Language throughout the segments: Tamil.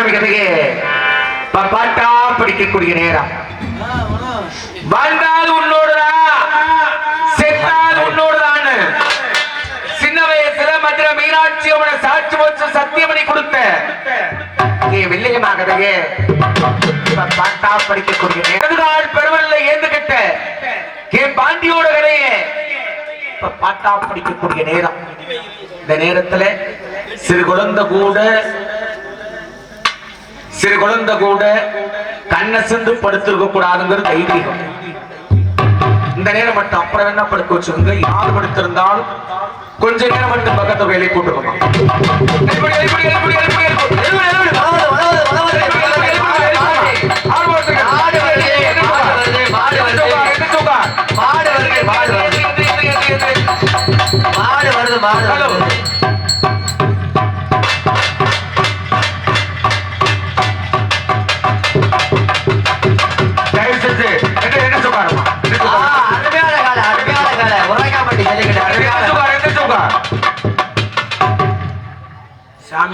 சாமி கதையே பாட்டா படிக்கக்கூடிய நேரம். வாழ்ந்தால் உன்னோடுதா செத்தால் உன்னோடுதான் சின்ன வயசுல மதுரை மீனாட்சி அவனை சாட்சி வச்சு சத்தியமணி கொடுத்த. ஏ வெள்ளையமா கதையே பாட்டா படிக்கக்கூடிய நேரம். எதுகால் பெருவல்ல ஏந்துகிட்ட? என் பாண்டியோட கதையே பாட்டா படிக்கக்கூடிய நேரம். இந்த நேரத்துல சிறு குழந்தை கூட சிறு குழந்தை கூட கண்ணை சிந்து படுத்திருக்க கூடாதுங்கிறது ஐதீகம். இந்த நேரம் மட்டும் அப்புறம் என்ன படுக்க வச்சுக்கோங்க யார் படுத்திருந்தாலும் கொஞ்ச நேரம் மட்டும் பக்கத்தை வேலை போட்டுக்கோங்க எழுப்புடி, எழுப்புடி, எழுப்புடி,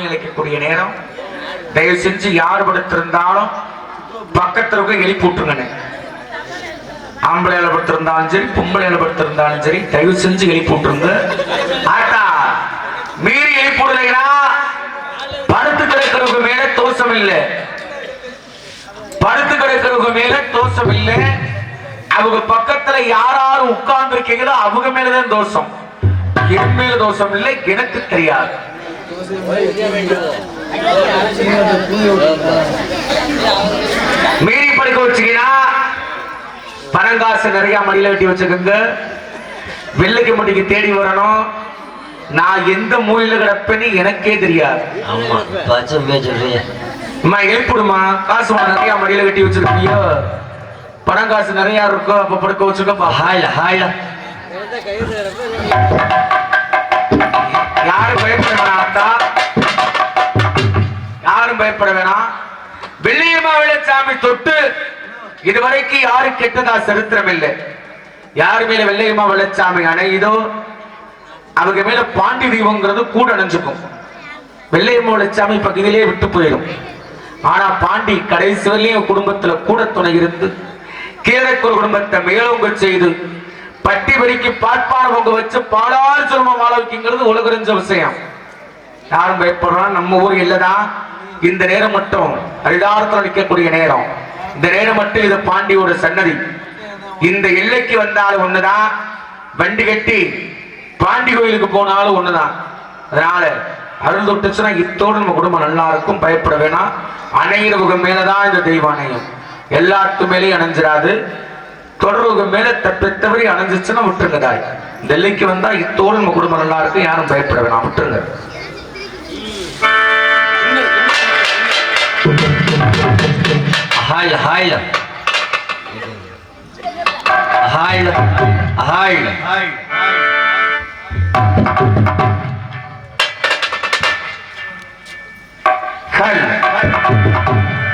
சாமி அழைக்கக்கூடிய நேரம். தயவு செஞ்சு யார் படுத்திருந்தாலும் பக்கத்துல இருக்க எழுப்பி விட்டுருங்கண்ணே. ஆம்பளையில படுத்திருந்தாலும் சரி பொம்பளையில படுத்திருந்தாலும் சரி தயவு செஞ்சு எழுப்பி விட்டுருங்க. ஆட்டா மீறி எழுப்பி விடலைனா படுத்து கிடக்கிறவங்க மேல தோஷம் இல்லை படுத்து கிடக்கிறவங்க மேல தோஷம் இல்லை அவங்க பக்கத்துல யார் உட்கார்ந்து இருக்கீங்களோ அவங்க மேலதான் தோஷம். என் மேல தோஷம் இல்லை எனக்கு தெரியாது. மீறி படுக்க வச்சீங்கன்னா பணங்காசு நிறைய மடியில வெட்டி வச்சுக்கோங்க. வெள்ளைக்கு முடிக்கு தேடி வரணும். நான் எந்த மூலையில கிடப்பேன்னு எனக்கே தெரியாது. ஆமா அம்மா எழுப்பிடுமா காசு நிறைய மடியில கட்டி வச்சிருக்கியோ பணம் காசு நிறைய இருக்கும். அப்ப படுக்க வச்சுக்கப்பா ஹாய்ல ஹாய்ல. யாரும் பயப்பட வேணாம் யாரும் பயப்பட வேணாம். வெள்ளியம்மா வெள்ளச்சாமி தொட்டு இதுவரைக்கும் யாரு கெட்டதா சரித்திரம் இல்லை. யாரு மேல வெள்ளையம்மா வெள்ளச்சாமி அணையுதோ அவங்க மேல பாண்டி தெய்வங்கிறது கூட அணைஞ்சுக்கும். வெள்ளையம்மா வெள்ளச்சாமி பகுதியிலே விட்டு போயிடும். ஆனா பாண்டி கடைசி வரலையும் குடும்பத்துல கூட துணை இருந்து கீழக்கூர் குடும்பத்தை மேலோங்க செய்து பட்டி வரிக்கு பாட்பானவங்க வச்சு பாலால் சுரமம் வாழ வைக்கிறது உலகறிஞ்ச விஷயம். யாரும் பயப்படுறோம் நம்ம ஊர் இல்லதான் இந்த நேரம் மட்டும் அரிதாரத்தில் நிற்கக்கூடிய நேரம். இந்த நேரம் மட்டும் இது பாண்டியோட சன்னதி. இந்த எல்லைக்கு வந்தாலும் ஒண்ணுதான். வண்டி கட்டி பாண்டி கோயிலுக்கு போனாலும் ஒண்ணுதான். அதனால அருள் தொட்டுச்சுன்னா இத்தோடு நம்ம குடும்பம் நல்லா இருக்கும் பயப்பட வேணாம். அணையிறவங்க மேலதான் இந்த தெய்வானையும். எல்லாத்து மேலேயும் அணைஞ்சிடாது. தொடர்புக மேல தப்பித்தவரை அணைஞ்சிச்சுன்னா விட்டுருங்க தாய். டெல்லிக்கு வந்தா இத்தோடு நம்ம குடும்பம் நல்லா இருக்கும் யாரும் பயப்பட வேணாம் விட்டுருங்க. ஹாய்ல ஹாய்ல ஹாய்ல ஹாய்ல கல் மரக்கட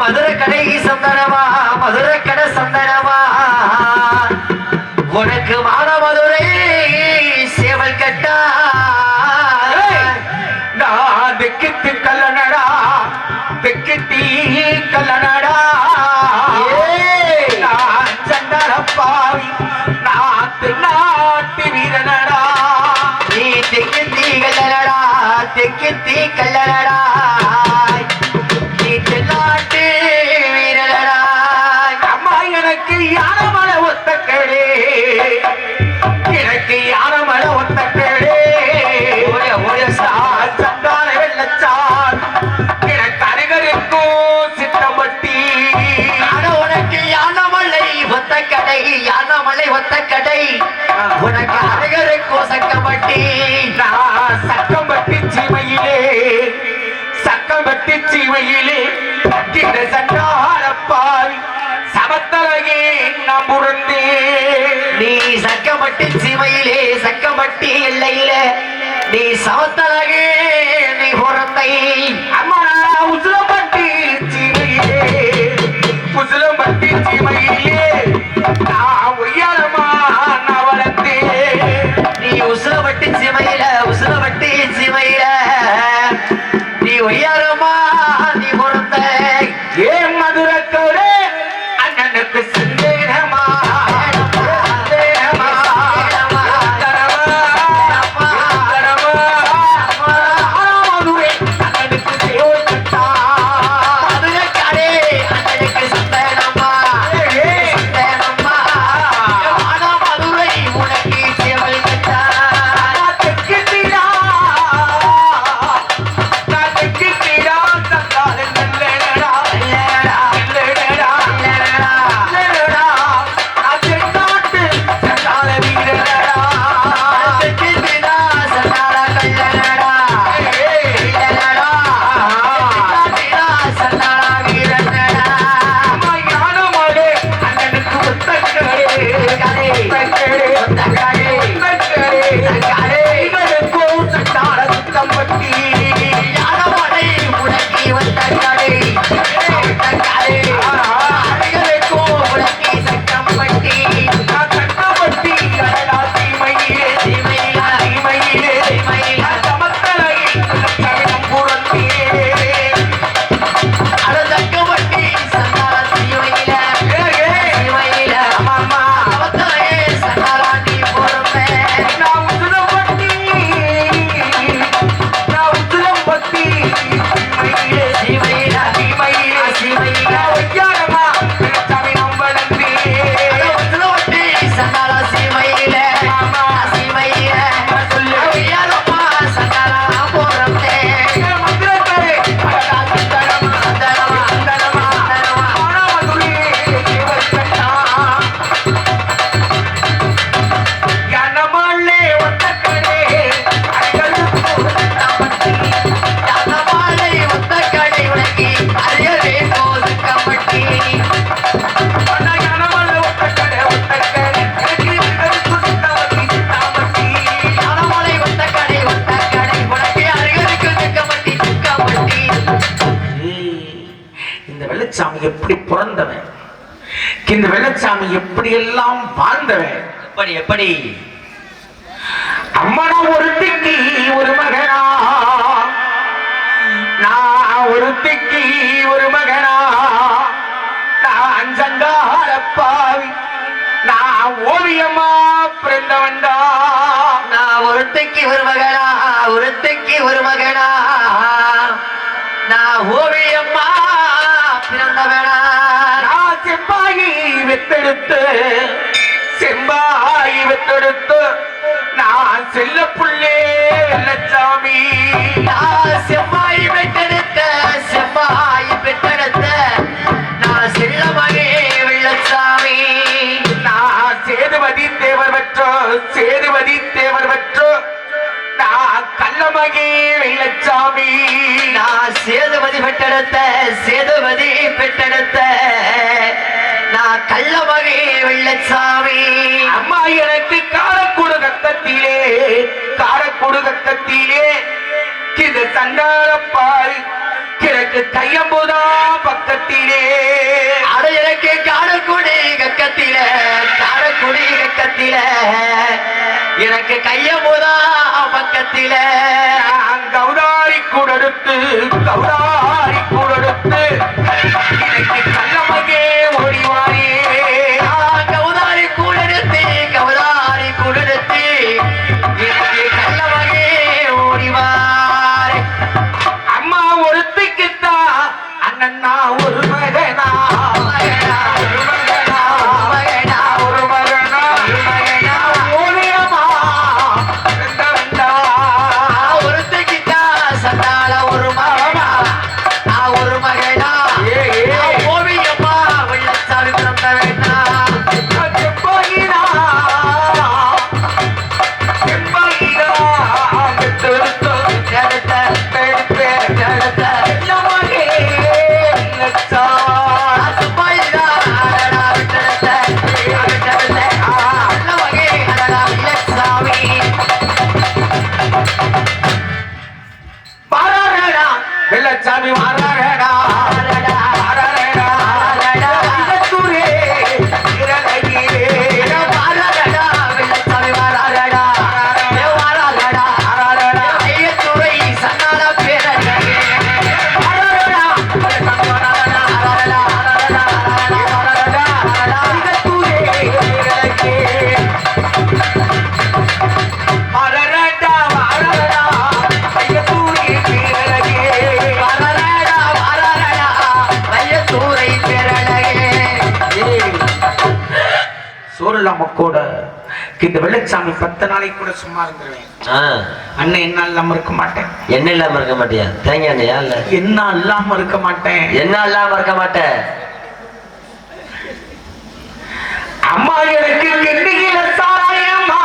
மதுரை கடை சந்தனமா மதுரை கடை சந்தனமா? உனக்கு மானமதுரை சேவல் கட்டா. நான் திக்கித்து கல்லனடா திக்கித்தி கல்லனடா. நான் சண்டரப்பாவி நாத்து நாட்டு வீரனடா. நீ தெக்கு தீ கல்லடா தெக்கு தீ கல்லடா உனக்கு அழகரை கோசக்கப்பட்டி நான் சக்கம்பட்டி சீமையிலே சக்கம்பட்டி சீமையிலே இந்த சண்டாரப்பாய் சமத்தலகே நாம் புரந்தே நீ சக்கமட்டி சிமையிலே சக்கமட்டி எல்லையில நீ சமத்தலகே நீ பிறந்தை அம்மா உசுலம்பட்டி சீமையிலே உசுலம்பட்டி சீமையிலே வாழ்ந்தவன் எப்படி எப்படி? அம்மனா ஒருத்திக்கு ஒரு மகனா? நான் ஒருத்திக்கு ஒரு மகனா? நான் அஞ்சங்கால பாவி. நான் ஓவியமா பிறந்தவன்டா? நான் ஒருத்தைக்கு ஒரு மகனா ஒருத்தைக்கு ஒரு மகனா? நான் ஓவியம்மா பிறந்தவனா? நான் செம்பாயி வித்தெடுத்து செம்பாயி வித்தெடுத்து நான் செல்ல புள்ளே நான் செவ்வாய் பெற்றெடுத்த செவ்வாய் பெற்றெடுத்த நான் செல்லமகே வெள்ளச்சாமி. நான் சேதுபதி தேவர் பெற்றோ சேதுபதி தேவர் பெற்றோ நான் கள்ளமகே வெள்ளச்சாமி. நான் சேதுபதி பெற்றெடுத்த சேதுபதி பெற்றெடுத்த. கள்ளமகே வெள்ளச்சாமி. அம்மா எனக்கு காரக்குடு கத்தத்திலே காரக்குடு கத்தத்திலே இது சண்டார பாரு கிழக்கு கையம்புதா பக்கத்திலே. அட எனக்கு காரக்குடி கக்கத்தில காரக்குடி கக்கத்தில எனக்கு கையமுதா பக்கத்தில. கௌதாரி கூடெடுத்து கௌதாரி இந்த வெள்ளச்சாமி பத்து நாளைக்கு கூட சும்மா இருந்துருவேன். அண்ணன் என்ன இல்லாம இருக்க மாட்டேன். என்ன இல்லாம இருக்க மாட்டியா? தேங்காய் எண்ணெயா இல்ல? என்ன இல்லாம இருக்க மாட்டேன். என்ன இல்லாம இருக்க மாட்டேன் அம்மா எனக்கு கிண்ணியில சாராயம்மா.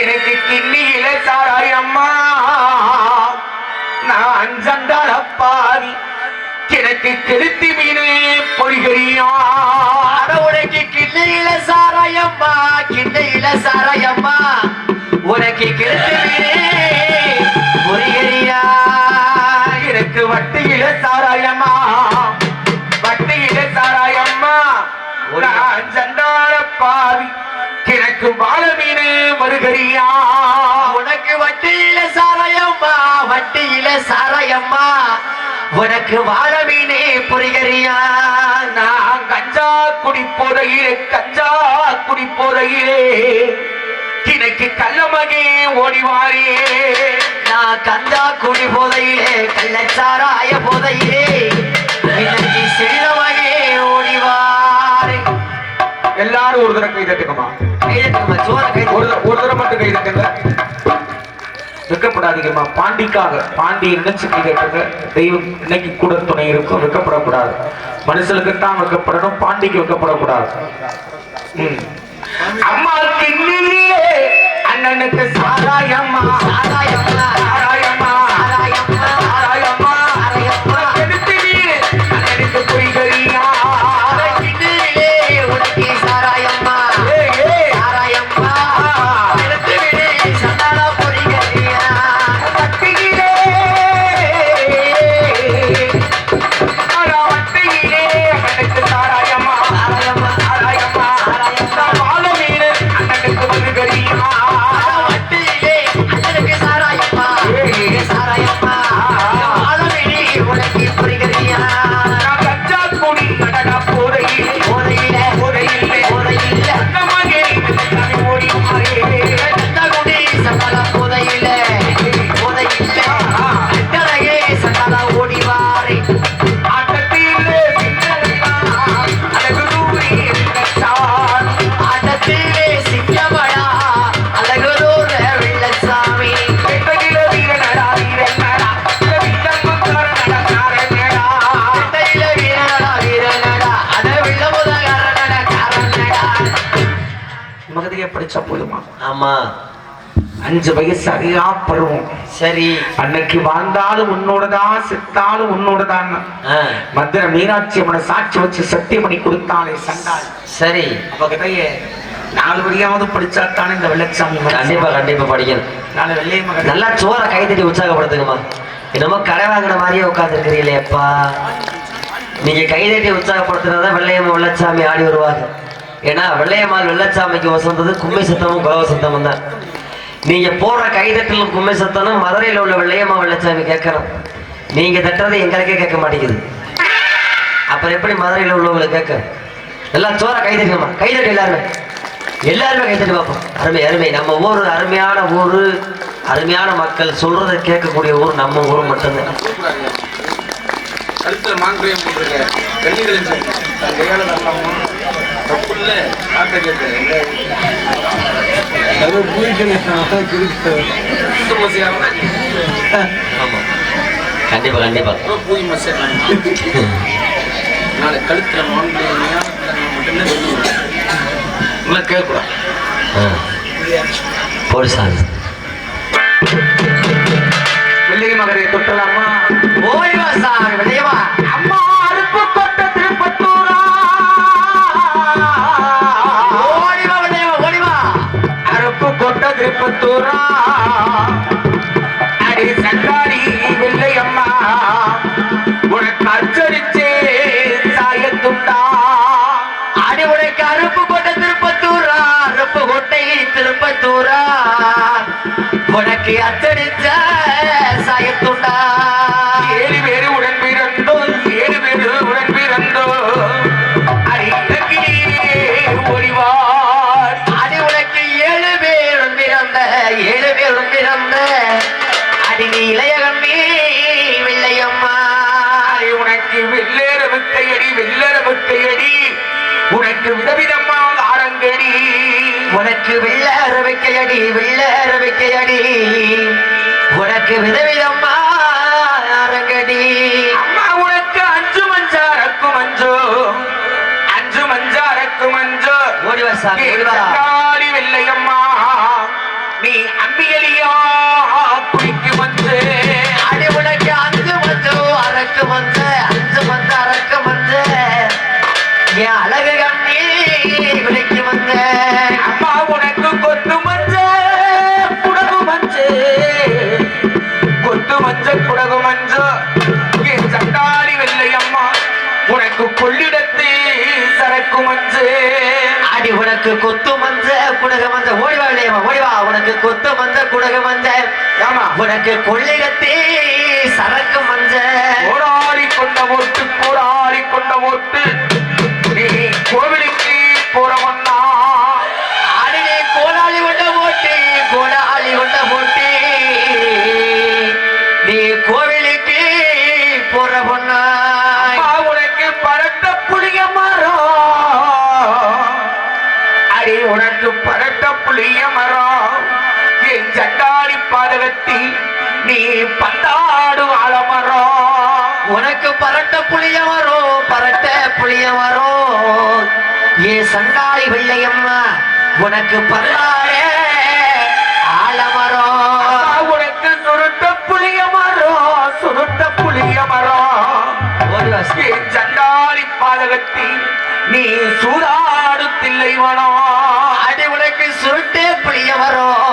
எனக்கு கிண்ணியில சாராயம்மா. நான் சண்டாள பாவி எனக்கு கெளுத்தி மீனே பொறிகரியா கிண்ணையில சாராயம்மா கிண்ணையில சாராயம்மா. உனக்கு கிழத்து முருகரியா எனக்கு வட்டியில சாராயம்மா. வட்டியில சாராயம்மா. நான் சண்டாள பாவி கிழக்கு வாழ மீனே உனக்கு வட்டியில சாராயம்மா வட்டியில சாராயம்மா. உனக்கு வாழ மீனே புரிகரியா? நான் கஞ்சா குடி போதையிலே கஞ்சா குடி போதையிலே எனக்கு கள்ளமகே ஓடிவாரே. நான் கந்தா குடி போதையிலே கள்ளச்சாராய போதையிலே. இன்னைக்கு செல்லமகே ஓடிவாரே. எல்லாரும் ஒரு தடவை கை தட்டுக்கமா கைதட்டுங்கம்மா, சோற ஒரு கைதட்டு. தடவை- ஒரு தடவை மட்டும் கை தட்டுங்க. வெக்கப்படாதீங்கம்மா. பாண்டிக்காக பாண்டியை நினைச்சு கேட்டுங்க தெய்வம் இன்னைக்கு கூட துணை இருக்கும் வெக்கப்படக்கூடாது. மனுஷனுக்கு தான் வெக்கப்படணும் பாண்டிக்கு வெக்கப்படக்கூடாது. அம்மாவுக்கு அண்ணனுக்கு அஞ்சு வயசு அறியா பருவம். சரி. அன்னைக்கு வாழ்ந்தாலும் உன்னோடதான் செத்தாலும் உன்னோடதான் மதுரை மீனாட்சி அம்மனை சாட்சி வச்சு சத்தியம் பண்ணி கொடுத்தாலே சண்டாள். சரி. அப்ப கிட்டயே நாலு வழியாவது படிச்சாத்தானே இந்த வெள்ளச்சாமி. கண்டிப்பா கண்டிப்பா படிக்கணும். நாலு வெள்ளை மகன். நல்லா சோற கைதட்டி உற்சாகப்படுத்துங்கம்மா. என்னமோ கடை வாங்கின மாதிரியே உட்காந்துருக்கிறீங்களேப்பா நீங்க கைதட்டி உற்சாகப்படுத்துறதா வெள்ளையம்மா வெள்ளச்சாமி ஆடி வருவாங்க. ஏன்னா வெள்ளையம்மாள் வெள்ளச்சாமிக்கு வசந்தது கும்மை சத்தமும் குலவ சத்தமும் தான் நீங்க போடுற கைதட்டல் கும்மை சத்தனும் மதுரையில் உள்ள வெள்ளையம்மா வெள்ளச்சாமி கேட்கணும் நீங்க தட்டுறது எங்களுக்கே கேட்க மாட்டேங்குது. அப்புறம் எப்படி மதுரையில் உள்ளவங்களை கேட்க? எல்லாம் சோற கைதட்டுமா கைதட்டு எல்லாருமே. எல்லாருமே கைத்தட்டி பார்ப்போம். அருமை அருமை. நம்ம ஊர் அருமையான ஊர். அருமையான மக்கள் சொல்றத கேட்கக்கூடிய ஊர் நம்ம ஊர் மட்டும்தான். கழுத்துல கேட்டு அது பூஜை மசியாம ஆமா கண்டிப்பா கண்டிப்பா. பூஜை மசியா நாளை கழுத்துல மாங்கல்யம் மட்டும்தான் சொல்லுவேன் இல்லை கேட்கக்கூடாது. சாமி வெள்ளை மகரை. அரவைக்கையடி வெள்ள அரவைக்கையடி உனக்கு விதவிதம்மா அரங்கடி. அம்மா உனக்கு அஞ்சு மஞ்சா அறக்கும் மஞ்சோ அஞ்சு மஞ்சா அறக்கும் மஞ்சோ ஓடி வா சாமி, ஓடி வா. காளி வெள்ளையம்மா. குடக மஞ்ச உனக்கு கொள்ளைகத்தே சரக்கு மஞ்ச போராடி கொண்ட ஓட்டு போராடி கொண்ட ஓட்டு பாதகத்தில் நீ பந்தாடு ஆலமரம் உனக்கு பரட்ட புளிய வரும் பரட்ட புளிய வரும் ஏ சண்டாளி வெள்ளையம்மா உனக்கு பல்லாரே ஆலமரம் உனக்கு சுருட்ட புளிய மரம் சுருட்ட புளிய மரம் ஓடி வா சாமி. நீ சூதாடு தில்லைவனம் அடி உனக்கு சுருட்டே புளிய வரும்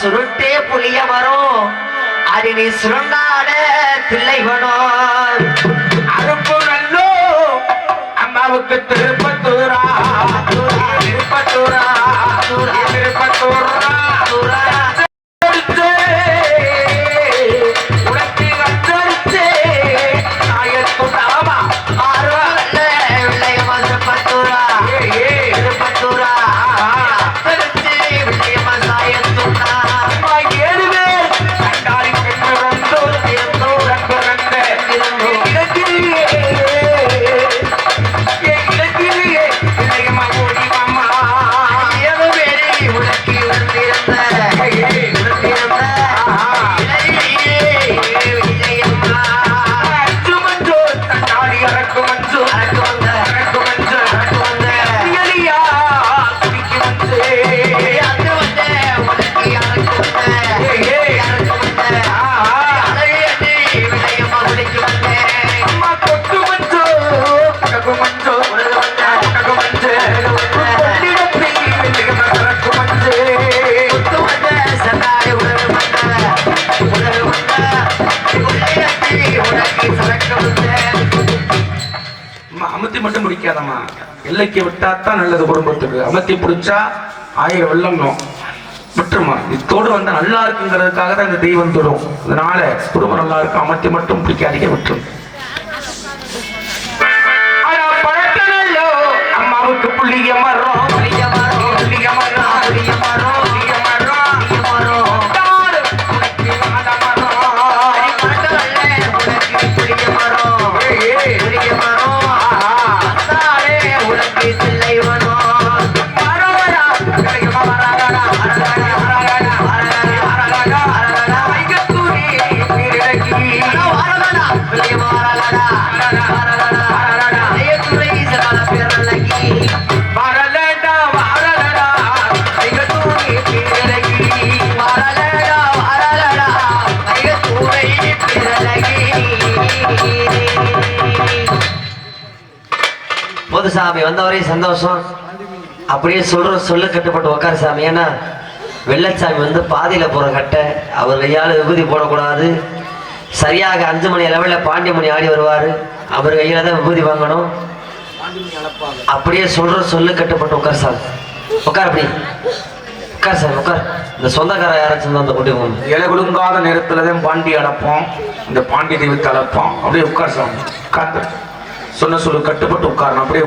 சுருட்டே புளிய வரும் அடி நீ சுருண்டாட தில்லை வனம் அருப்பு நல்லோ அம்மாவுக்கு திருப்பத்தூரா. திருப்பத்தூரா திருப்பத்தூரா. வைக்காதம்மா எல்லைக்கு விட்டா தான் நல்லது குடும்பத்துக்கு. அமர்த்தி பிடிச்சா ஆயிரம் வெள்ளம்னும் விட்டுருமா. இத்தோடு வந்தா நல்லா இருக்குங்கிறதுக்காக தான் இந்த தெய்வம் தரும் அதனால குடும்பம் நல்லா இருக்கும் அமர்த்தி மட்டும் பிடிக்காதீங்க விட்டுரும் வந்தவரே சந்தோஷம். அப்படியே சொல்ற சொல்லு கட்டுப்பட்டு உட்கார சாமி. ஏன்னா வெள்ளச்சாமி வந்து பாதியில போற கட்டை. அவர் கையால விபூதி போடக்கூடாது. சரியாக அஞ்சு மணி அளவில் பாண்டியமணி ஆடி வருவார். அவர் கையில தான் விபூதி வாங்கணும். அப்படியே சொல்ற சொல்லு கட்டுப்பட்டு உட்கார் சாமி. உட்கார் அப்படி. உட்கார் சார் உட்கார் இந்த சொந்தக்கார யாராச்சும் அந்த கூட்டி இலை குலுங்காத நேரத்துல தான் பாண்டி அடப்போம் இந்த பாண்டி தெய்வத்தை அழைப்போம். அப்படியே உட்கார் சாமி. காத்து சொன்ன சொல்லு கட்டுப்பட்டு உட்காரணும். அப்படியே